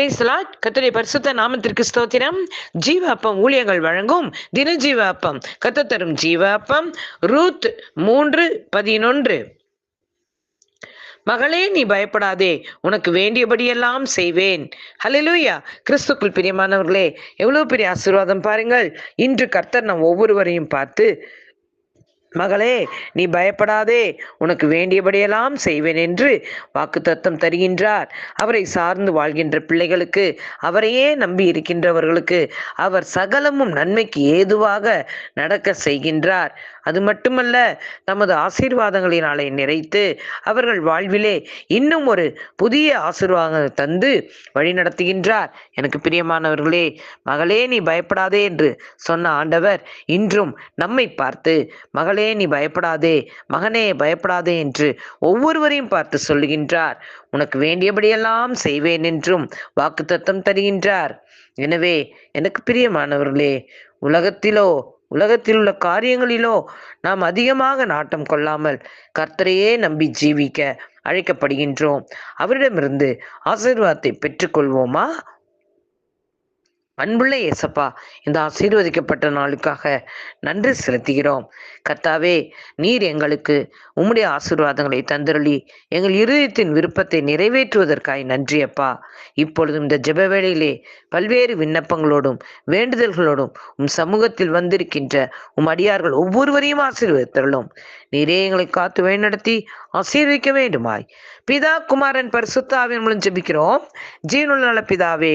பிரேசலாட் கத்தரை பரிசுத்த நாமத்திற்கு ஸ்தோத்திரம். ஜீவ அப்பம் ஊழியர்கள் வழங்கும் தினஜீவ அப்பம் கத்த தரும் ஜீவ அப்பம் ரூத் மூன்று பதினொன்று. மகளே நீ பயப்படாதே. உனக்கு வேண்டியபடியெல்லாம் செய்வேன். ஹalleluya கிறிஸ்துக்குள் பிரியமானவர்களே எவ்வளவு பெரிய ஆசீர்வாதம் பாருங்கள். இன்று கர்த்தர் நம் ஒவ்வொருவரையும் பார்த்து மகளே நீ பயப்படாதே. உனக்கு வேண்டியபடியெல்லாம் செய்வேன் என்று வாக்குத்தத்தம் தருகின்றார். அவரை சார்ந்து வாழ்கின்ற பிள்ளைகளுக்கு அவரையே நம்பி இருக்கின்றவர்களுக்கு அவர் சகலமும் நன்மைக்கு ஏதுவாக நடக்க செய்கின்றார். அது மட்டுமல்ல நமது ஆசீர்வாதங்களினாலே நிறைத்து அவர்கள் வாழ்விலே இன்னும் ஒரு புதிய ஆசீர்வாதம் தந்து வழி நடத்துகின்றார். எனக்கு பிரியமானவர்களே மகளே நீ பயப்படாதே என்று சொன்ன ஆண்டவர் இன்றும் நம்மை பார்த்து மகளே நீ பயப்படாதே. மகனே பயப்படாதே என்று ஒவ்வொருவரையும் பார்த்து சொல்லுகின்றார். உனக்கு வேண்டியபடியெல்லாம் செய்வேன் என்றும் வாக்குத்தத்தம் தருகின்றார். எனவே எனக்கு பிரியமானவர்களே உலகத்திலோ உலகத்தில் உள்ள காரியங்களிலோ நாம் அதிகமாக நாட்டம் கொள்ளாமல் கர்த்தரையே நம்பி ஜீவிக்க அழைக்கப்படுகின்றோம். அவரிடமிருந்து ஆசீர்வாதத்தை பெற்றுக்கொள்வோமா? அன்புள்ள இயேசப்பா இந்த ஆசீர்வதிக்கப்பட்ட நாளுக்காக நன்றி செலுத்துகிறோம். கர்த்தாவே நீர் எங்களுக்கு உம்முடைய ஆசீர்வாதங்களை தந்தருளி எங்கள் இருதயத்தின் விருப்பத்தை நிறைவேற்றுவதற்காய் நன்றி அப்பா. இப்பொழுதும் இந்த ஜெப வேளையிலே பல்வேறு விண்ணப்பங்களோடும் வேண்டுதல்களோடும் உம் சமூகத்தில் வந்திருக்கின்ற உம் அடியார்கள் ஒவ்வொருவரையும் ஆசீர்வதித்தருளும். நீரே எங்களை காத்து வழிநடத்தி ஆசீர்விக்க வேண்டுமாய். பிதா குமாரன் பரிசுத்தாவின் மூலம் ஜெபிக்கிறோம். ஜீவனுள்ள நல பிதாவே